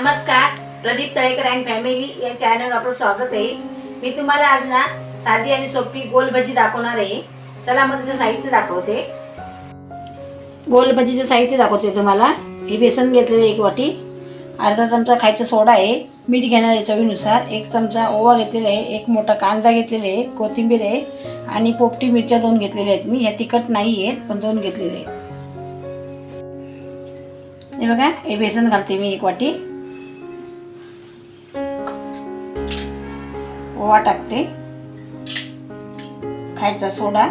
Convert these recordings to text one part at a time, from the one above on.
नमस्कार Pradeep Talekar and family या चॅनलवर आपलं स्वागत आहे. मी तुम्हाला आज ना साधी आणि सोपी गोल भजी दाखवणार आहे. चला मग त्याचं साहित्य दाखवते. गोल भजीचं साहित्य दाखवते तुम्हाला. हे बेसन घेतलेलं एक वाटी. अर्धा चमचा खायचा सोडा आहे. मीठ घेणाऱ्या चवीनुसार. एक चमचा ओवा घेतलेला आहे. एक मोठा कांदा घेतलेला आहे. कोथिंबीर आहे. आणि पोपटी मिरच्या दोन घेतलेल्या आहेत. मी ह्या तिखट नाही आहेत पण दोन घेतलेले आहेत. हे बघा हे बेसन घालते मी एक वाटी. ओवा टाकते. खायचा सोडा.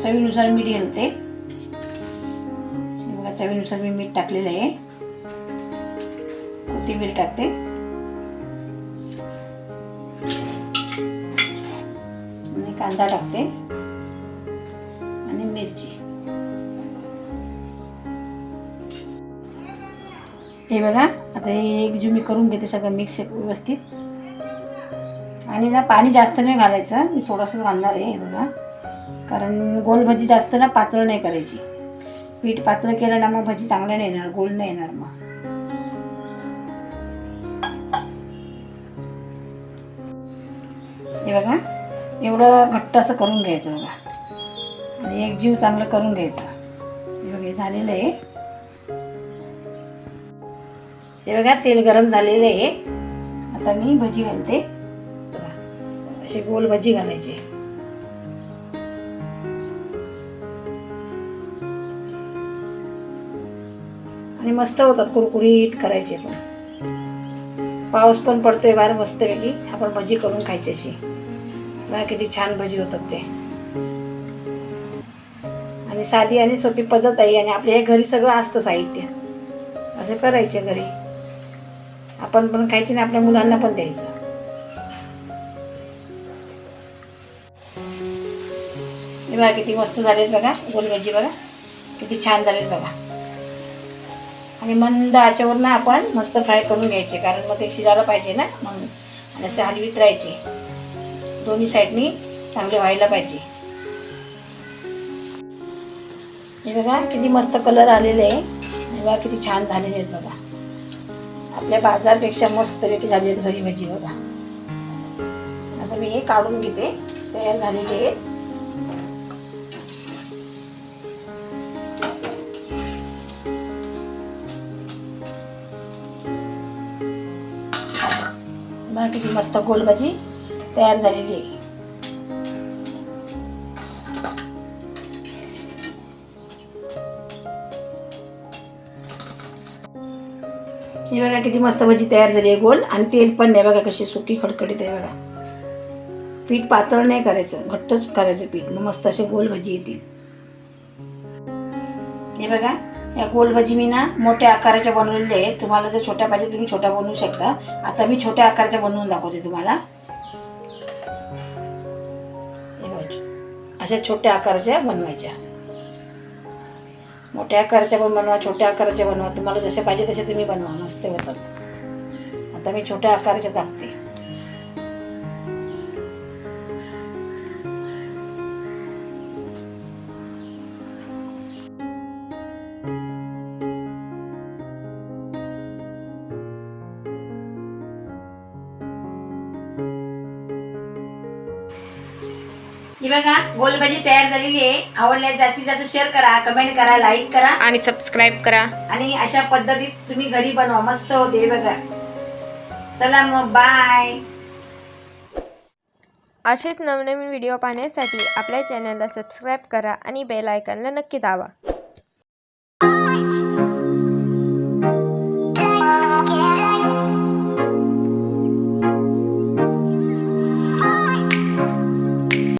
चवीनुसार मीठ घालते. बघा चवीनुसार मी मीठ टाकलेलं आहे. कोथिंबीर टाकते. आणि कांदा टाकते. आणि मिरची. हे बघा आता हे एक जी मी करून घेते सगळं मिक्स व्यवस्थित. आणि ना पाणी जास्त नाही घालायचं मी थोडंसंच घालणार आहे हे बघा. कारण गोल भजी जास्त ना पातळ नाही करायची. पीठ पातळ केलं ना मग भजी चांगलं नाही येणार गोल नाही येणार मग. हे बघा एवढं घट्ट असं करून घ्यायचं बघा. आणि एक जीव चांगलं करून घ्यायचं. हे बघा हे झालेलं आहे. हे बघा तेल गरम झालेलं आहे. आता मी भजी घालते. अशी गोल भजी घालायची आणि मस्त होतात कुरकुरीत करायचे पण. पाऊस पण पडतोय बाहेर मस्तपैकी. आपण भजी करून खायची अशी. बघा किती छान भजी होतात ते. आणि साधी आणि सोपी पद्धत आहे आणि आपल्या हे घरी सगळं असतं साहित्य. असे करायचे घरी. आपण पण खायचे ना आपल्या मुलांना पण द्यायचं. बघा किती मस्त झालेत बघा गोलगजी बघा. किती छान झालेत बघा. आणि मंद आच्यावर ना आपण मस्त फ्राय करून घ्यायचे कारण मग ते शिजायला पाहिजे ना म्हणून आणि असे हलवीत राहायचे दोन्ही साईडनी चांगले व्हायला पाहिजे. हे बघा किती मस्त कलर आलेले आहे. बघा किती छान झालेले आहेत बघा. आपल्या बाजारपेक्षा मस्त पैकी झाली आहेत घरी भजी बघा. आता मी हे काढून घेते. तयार झालेली आहेत. किती मस्त गोल भजी तयार झालेली आहे. ही बघा किती मस्त भजी तयार झाली आहे गोल. आणि तेल पण नाही बघा कशी सुकी खडखडीत आहे बघा. पीठ पातळ नाही करायचं घट्टच करायचं पीठ. मग मस्त असे गोल भजी येतील. हे बघा या गोल भजी मी ना मोठ्या आकाराच्या बनवलेल्या आहेत. तुम्हाला जर छोट्या पाहिजे तुम्ही छोट्या बनवू शकता. आता मी छोट्या आकाराच्या बनवून दाखवते तुम्हाला. हे बघ अशा छोट्या आकाराच्या बनवायच्या. मोठ्या आकाराच्या पण बनवा छोट्या आकाराच्या बनवा. तुम्हाला जसे पाहिजे तसे तुम्ही बनवा. मस्त होतात. आता मी छोट्या आकाराच्या टाकते. ही बघा गोलभाजी तयार झालेली आहे. आवडल्यास जास्तीत जास्त शेअर करा कमेंट करा लाईक करा. आणि सबस्क्राईब करा. आणि अशा पद्धतीत तुम्ही घरी बनवा. मस्त होते हे बघा. चला मग बाय असेच नवनवीन व्हिडिओ पाहण्यासाठी आपल्या चॅनलला सबस्क्राईब करा आणि बेल आयकॉनला नक्की दाबा.